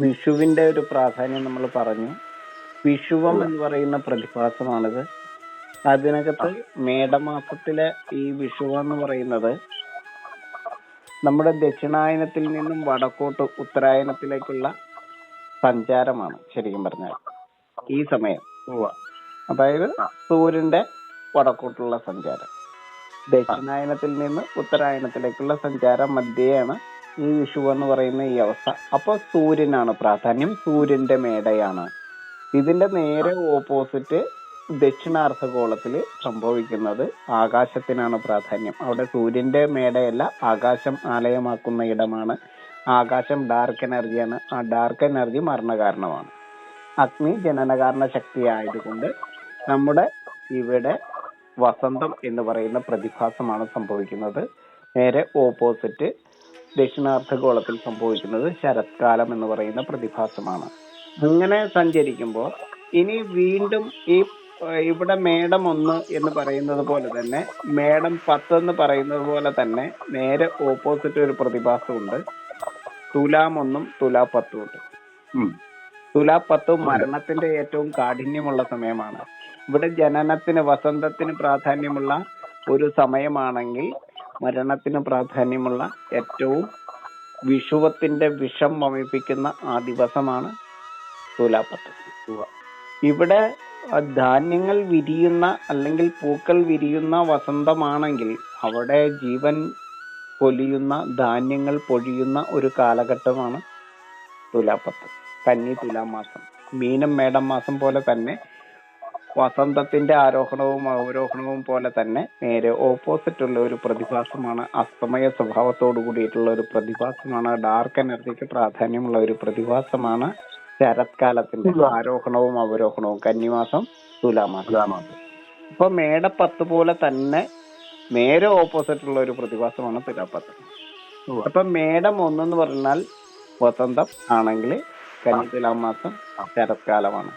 വിഷുവിന്റെ ഒരു പ്രാധാന്യം നമ്മൾ പറഞ്ഞു. വിഷുവം എന്ന് പറയുന്ന പ്രതിഭാസമാണിത്. അതിനകത്ത് മേടമാസത്തിലെ ഈ വിഷുവം എന്ന് പറയുന്നത് നമ്മുടെ ദക്ഷിണായനത്തിൽ നിന്നും വടക്കോട്ട് ഉത്തരായനത്തിലേക്കുള്ള സഞ്ചാരമാണ് ശരിക്കും പറഞ്ഞാൽ. ഈ സമയം അതായത് സൂര്യന്റെ വടക്കോട്ടുള്ള സഞ്ചാരം. ദക്ഷിണായനത്തിൽ നിന്ന് ഉത്തരായനത്തിലേക്കുള്ള സഞ്ചാരം മധ്യയാണ് ഈ വിഷു എന്ന് പറയുന്ന ഈ അവസ്ഥ. അപ്പൊ സൂര്യനാണ് പ്രാധാന്യം. സൂര്യന്റെ മേടയാണ്. ഇതിന്റെ നേരെ ഓപ്പോസിറ്റ് ദക്ഷിണാർദ്ധഗോളത്തിൽ സംഭവിക്കുന്നത് ആകാശത്തിനാണ് പ്രാധാന്യം. അവിടെ സൂര്യന്റെ മേടയല്ല ആകാശം ആലയമാക്കുന്ന ഇടമാണ്. ആകാശം ഡാർക്ക് എനർജിയാണ് ആ ഡാർക്ക് എനർജി മരണകാരണമാണ്. അഗ്നി ജനനകാരണ ശക്തി ആയതുകൊണ്ട് നമ്മുടെ ഇവിടെ വസന്തം എന്ന് പറയുന്ന പ്രതിഭാസമാണ് സംഭവിക്കുന്നത്. നേരെ ഓപ്പോസിറ്റ് ദക്ഷിണാർദ്ധഗോളത്തിൽ സംഭവിക്കുന്നത് ശരത്കാലം എന്ന് പറയുന്ന പ്രതിഭാസമാണ്. അങ്ങനെ സഞ്ചരിക്കുമ്പോൾ ഇനി വീണ്ടും ഈ ഇവിടെ മേടം ഒന്ന് എന്ന് പറയുന്നത് പോലെ തന്നെ മേടം പത്ത് എന്ന് പറയുന്നത് പോലെ തന്നെ നേരെ ഓപ്പോസിറ്റ് ഒരു പ്രതിഭാസമുണ്ട്. തുലാം ഒന്നും തുലാ പത്തും ഉണ്ട്. തുലാ പത്ത് മരണത്തിന്റെ ഏറ്റവും കാഠിന്യമുള്ള സമയമാണ്. ഇവിടെ ജനനത്തിന് വസന്തത്തിന് പ്രാധാന്യമുള്ള ഒരു സമയമാണെങ്കിൽ മരണത്തിന് പ്രാധാന്യമുള്ള ഏറ്റവും വിഷുവത്തിന്റെ വിഷം വമിപ്പിക്കുന്ന ആ ദിവസമാണ് തുലാപ്പത്ത് ഇവിടെ ധാന്യങ്ങൾ വിരിയുന്ന അല്ലെങ്കിൽ പൂക്കൾ വിരിയുന്ന വസന്തമാണെങ്കിൽ അവിടെ ജീവൻ പൊലിയുന്ന ധാന്യങ്ങൾ പൊഴിയുന്ന ഒരു കാലഘട്ടമാണ് തുലാപ്പത്ത് കന്നി തുലാമാസം. മീനം മേടം മാസം പോലെ തന്നെ വസന്തത്തിന്റെ ആരോഹണവും അവരോഹണവും പോലെ തന്നെ നേരെ ഓപ്പോസിറ്റ് ഉള്ള ഒരു പ്രതിഭാസമാണ് അസ്തമയ സ്വഭാവത്തോട് കൂടിയിട്ടുള്ള ഒരു പ്രതിഭാസമാണ്. ഡാർക്ക് എനർജിക്ക് പ്രാധാന്യമുള്ള ഒരു പ്രതിഭാസമാണ് ശരത്കാലത്തിന്റെ ആരോഹണവും അവരോഹണവും. കന്നിമാസം തുലാമാസം. ഇപ്പൊ മേടപ്പത്ത് പോലെ തന്നെ നേരെ ഓപ്പോസിറ്റ് ഉള്ള ഒരു പ്രതിഭാസമാണ് തുലാപ്പത്ത് അപ്പൊ മേടം ഒന്നെന്ന് പറഞ്ഞാൽ വസന്തം ആണെങ്കിൽ കന്നി തുലാമാസം ശരത്കാലമാണ്.